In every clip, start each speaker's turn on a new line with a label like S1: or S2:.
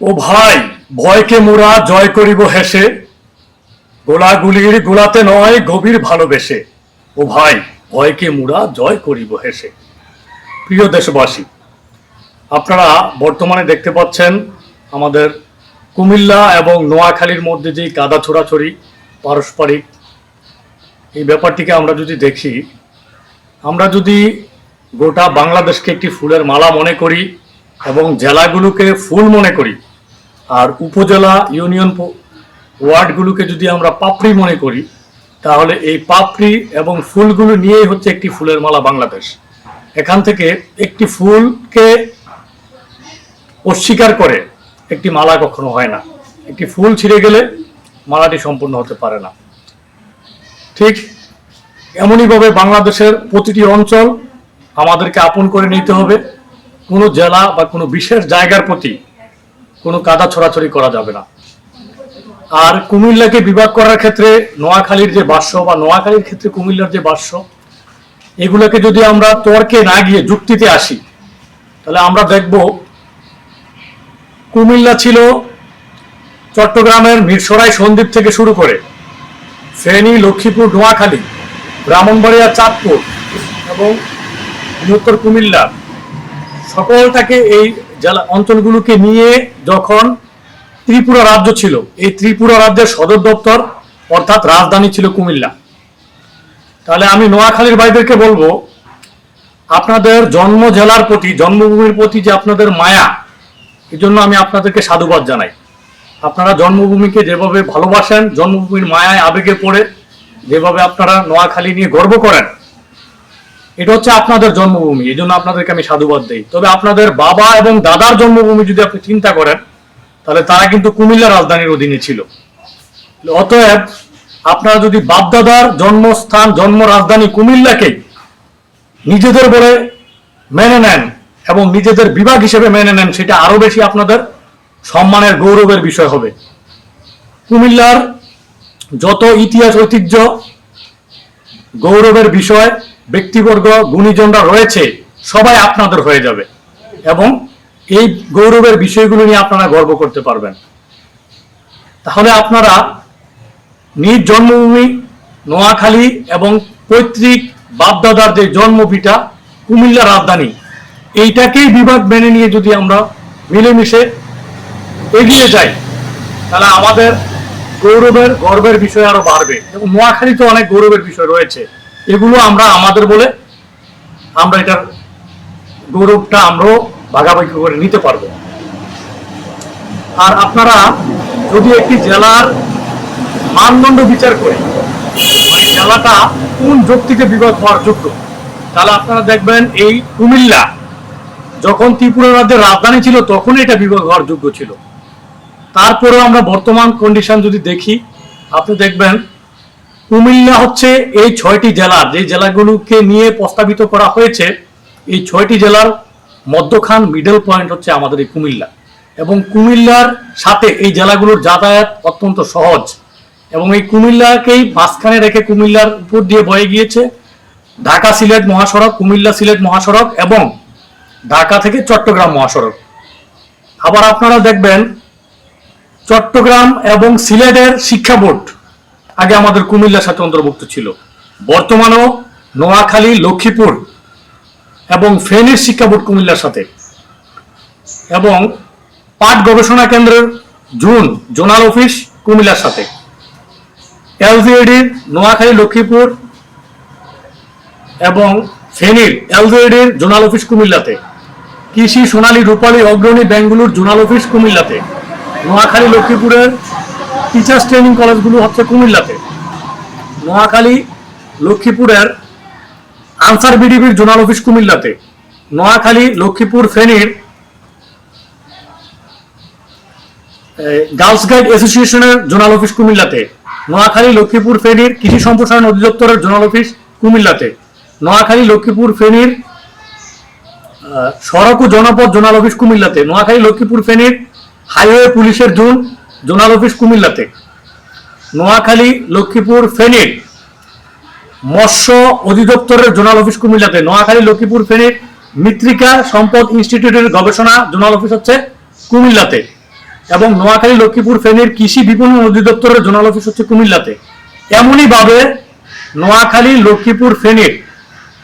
S1: ও ভাই, ভয়কে মোরা জয় করিব হেসে, গোলাগুলির গোলাতে নয়, গভীর ভালোবেসে। ও ভাই, ভয়কে মোরা জয় করিব হেসে। প্রিয় দেশবাসী, আপনারা বর্তমানে দেখতে পাচ্ছেন আমাদের কুমিল্লা এবং নোয়াখালীর মধ্যে যে কাদা ছোড়াছড়ি পারস্পরিক, এই ব্যাপারটিকে আমরা যদি দেখি, আমরা যদি গোটা বাংলাদেশকে একটি ফুলের মালা মনে করি এবং জেলাগুলোকে ফুল মনে করি আর উপজেলা ইউনিয়ন ওয়ার্ডগুলোকে যদি আমরা পাপড়ি মনে করি, তাহলে এই পাপড়ি এবং ফুলগুলো নিয়েই হচ্ছে একটি ফুলের মালা বাংলাদেশ। এখান থেকে একটি ফুলকে অস্বীকার করে একটি মালা কখনো হয় না। একটি ফুল ছিঁড়ে গেলে মালাটি সম্পূর্ণ হতে পারে না। ঠিক এমনইভাবে বাংলাদেশের প্রতিটি অঞ্চল আমাদেরকে আপন করে নিতে হবে। কোনো জেলা বা কোনো বিশেষ জায়গার প্রতি কোনো কাদা ছড়াছড়ি করা যাবে না। আর কুমিল্লাকে বিভাগ করার ক্ষেত্রে নোয়াখালীর যে বাস্য বা নোয়াখালীর ক্ষেত্রে কুমিল্লার যে বাস্য এগুলোকে যদি আমরা তর্কে না গিয়ে যুক্তিতে আসি, তাহলে আমরা দেখব কুমিল্লা ছিল চট্টগ্রামের মিরসরাই সন্দ্বীপ থেকে শুরু করে ফেনী, লক্ষ্মীপুর, নোয়াখালী, ব্রাহ্মণবাড়িয়া, চাঁদপুর এবং বৃহত্তর কুমিল্লা, সকলটাকে এই জেলা অঞ্চলগুলোকে নিয়ে যখন ত্রিপুরা রাজ্য ছিল, এই ত্রিপুরা রাজ্যের সদর দপ্তর অর্থাৎ রাজধানী ছিল কুমিল্লা। তাহলে আমি নোয়াখালীর ভাইদেরকে বলব, আপনাদের জন্ম জেলার প্রতি, জন্মভূমির প্রতি যে আপনাদের মায়া এই জন্য আমি আপনাদেরকে সাধুবাদ জানাই। আপনারা জন্মভূমিকে যেভাবে ভালোবাসেন, জন্মভূমির মায়ায় আবেগে পড়ে, যেভাবে আপনারা নোয়াখালী নিয়ে গর্ব করেন এটা হচ্ছে আপনাদের জন্মভূমি এই জন্য আপনাদেরকে আমি সাধুবাদ দেই। তবে আপনাদের বাবা এবং দাদার জন্মভূমি যদি আপনি চিন্তা করেন, তাহলে তারা কিন্তু কুমিল্লা রাজধানীর অধীনে ছিল। অতএব, আপনারা যদি বাপদাদার জন্মস্থান, জন্ম রাজধানী কুমিল্লাকে নিজেদের বলে মেনে নেন এবং নিজেদের বিভাগ হিসেবে মেনে নেন, সেটা আরও বেশি আপনাদের সম্মানের, গৌরবের বিষয় হবে। কুমিল্লার যত ইতিহাস, ঐতিহ্য, গৌরবের বিষয় ব্যক্তিবর্গ, গুণীজনরা রয়েছে, সবাই আপনাদের হয়ে যাবে। এবং এই গৌরবের বিষয়গুলো নিয়ে আপনারা গর্ব করতে পারবেন। তাহলে আপনারা নিজ জন্মভূমি, নোয়াখালী এবং পৈতৃক বাপদাদার যে জন্মভিটা কুমিল্লা রাজধানী, এইটাকেই বিভাগ মেনে নিয়ে যদি আমরা মিলেমিশে এগিয়ে যাই, তাহলে আমাদের গৌরবের, গর্বের বিষয় আরও বাড়বে। এবং নোয়াখালীতে অনেক গৌরবের বিষয় রয়েছে। এগুলো আমরা আমাদের বলে আমরা এটার গৌরবটা আমরাও ভাগাভাগি করে নিতে পারব। আর আপনারা যদি একটি জেলার মানদণ্ড বিচার করে, ওই জেলাটা কোন যুক্তিতে বিভাগ হওয়ার যোগ্য, তাহলে আপনারা দেখবেন এই কুমিল্লা, যখন ত্রিপুরা রাজ্যের রাজধানী ছিল, তখন এটা বিভাগ হওয়ার যোগ্য ছিল। তারপরেও আমরা বর্তমান কন্ডিশন যদি দেখি, আপনি দেখবেন কুমিল্লা হচ্ছে এই ছয়টি জেলার যে জেলাগুলোকে নিয়ে প্রস্তাবিত করা হয়েছে, এই ছয়টি জেলার মধ্যখান মিডল পয়েন্ট হচ্ছে আমাদের এই কুমিল্লা। এবং কুমিল্লার সাথে এই জেলাগুলোর যাতায়াত অত্যন্ত সহজ। এবং এই কুমিল্লাকেই মাঝখানে রেখে কুমিল্লার উপর দিয়ে বয়ে গিয়েছে ঢাকা সিলেট মহাসড়ক, কুমিল্লা সিলেট মহাসড়ক এবং ঢাকা থেকে চট্টগ্রাম মহাসড়ক। আবার আপনারা দেখবেন, চট্টগ্রাম এবং সিলেটের শিক্ষা বোর্ড আগে আমাদের কুমিল্লার সাথে অন্তর্ভুক্ত ছিল। বর্তমানেও নোয়াখালী, লক্ষ্মীপুর এবং ফেনীর শিক্ষা বোর্ড কুমিল্লার সাথে। এবং পাট গবেষণা কেন্দ্রের জুন জোনাল অফিস কুমিল্লার সাথে। এলজিএডির নোয়াখালী, লক্ষ্মীপুর এবং ফেনীর এলজিএডির জোনাল অফিস কুমিল্লাতে। কৃষি, সোনালী, রূপালী, অগ্রণী ব্যাংকগুলোর জোনাল অফিস কুমিল্লাতে। নোয়াখালী, লক্ষ্মীপুরের টিচার্স ট্রেনিং কলেজগুলো হচ্ছে কুমিল্লাতে। নোয়াখালী লক্ষ্মীপুরের আনসার বিডিবির জোনাল অফিস কুমিল্লাতে। নোয়াখালী লক্ষ্মীপুর ফেনীর গার্লস গাইড অ্যাসোসিয়েশনের জোনাল অফিস কুমিল্লাতে। নোয়াখালী লক্ষ্মীপুর ফেনীর কৃষি সম্প্রসারণ অধিদপ্তরের জোনাল অফিস কুমিল্লাতে। নোয়াখালী লক্ষ্মীপুর ফেনীর সড়ক ও জনপথ জোনাল অফিস কুমিল্লাতে। নোয়াখালী লক্ষ্মীপুর ফেনীর হাইওয়ে পুলিশের জোন জোনাল অফিস কুমিল্লাতে। নোয়াখালী, লক্ষ্মীপুর, ফেনীর মৎস্য অধিদপ্তরের জোনাল অফিস কুমিল্লাতে। নোয়াখালী, লক্ষ্মীপুর, ফেনীর মৃত্তিকা সম্পদ ইনস্টিটিউটের গবেষণা জোনাল অফিস হচ্ছে কুমিল্লাতে। এবং নোয়াখালী, লক্ষ্মীপুর, ফেনীর কৃষি বিপণন অধিদপ্তরের জোনাল অফিস হচ্ছে কুমিল্লাতে। এমনই ভাবে নোয়াখালী, লক্ষ্মীপুর, ফেনীর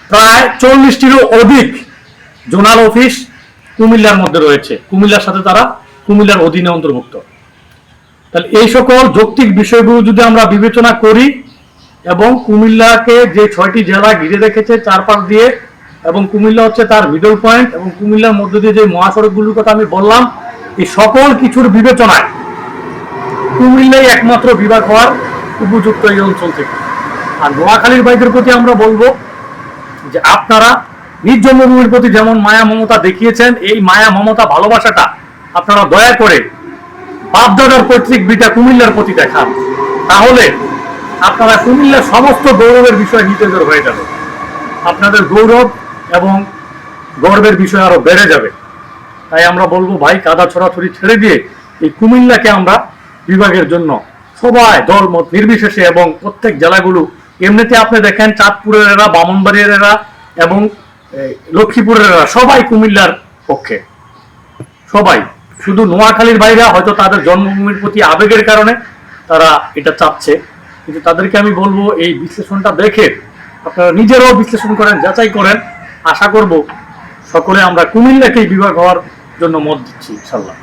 S1: প্রায় চল্লিশটিরও অধিক জোনাল অফিস কুমিল্লার মধ্যে রয়েছে। কুমিল্লার সাথে তারা কুমিল্লার অধীনে অন্তর্ভুক্ত। তাহলে এই সকল যৌক্তিক বিষয়গুলো যদি আমরা বিবেচনা করি এবং কুমিল্লাকে যে ছয়টি জেলা ঘিরে রেখেছে চারপাশ দিয়ে, এবং কুমিল্লা হচ্ছে তার মিডল পয়েন্ট এবং কুমিল্লার মধ্য দিয়ে যে মহাসড়কগুলোর কথা আমি বললাম, এই সকল কিছুর বিবেচনায় কুমিল্লাই একমাত্র বিভাগ হওয়ার উপযুক্ত এই অঞ্চল থেকে। আর নোয়াখালীর বাইকের প্রতি আমরা বলব যে আপনারা নিজ জন্মভূমির প্রতি যেমন মায়া মমতা দেখিয়েছেন, এই মায়া মমতা ভালোবাসাটা আপনারা দয়া করে বাপদাদার পৈতৃক বিটা কুমিল্লার প্রতি দেখান। তাহলে আপনারা কুমিল্লার সমস্ত গৌরবের বিষয় নিজেদের হয়ে যাবে। আপনাদের গৌরব এবং গর্বের বিষয় আরও বেড়ে যাবে। তাই আমরা বলব, ভাই, কাদা ছড়াছড়ি ছেড়ে দিয়ে এই কুমিল্লাকে আমরা বিভাগের জন্য সবাই দলমত নির্বিশেষে এবং প্রত্যেক জেলাগুলো এমনিতে আপনি দেখেন চাঁদপুরের এরা বামনবাড়িয়ার এরা এবং লক্ষ্মীপুরের এরা সবাই কুমিল্লার পক্ষে। সবাই। শুধু নোয়াখালীর বাইরে, হয়তো তাদের জন্মভূমির প্রতি আবেগের কারণে তারা এটা চাচ্ছে। কিন্তু তাদেরকে আমি বলব, এই বিশ্লেষণটা দেখে আপনারা নিজেরাও বিশ্লেষণ করেন, যাচাই করেন। আশা করব, সকলে আমরা কুমিল্লাকেই বিভাগ হওয়ার জন্য মত দিচ্ছি ইনশাল্লাহ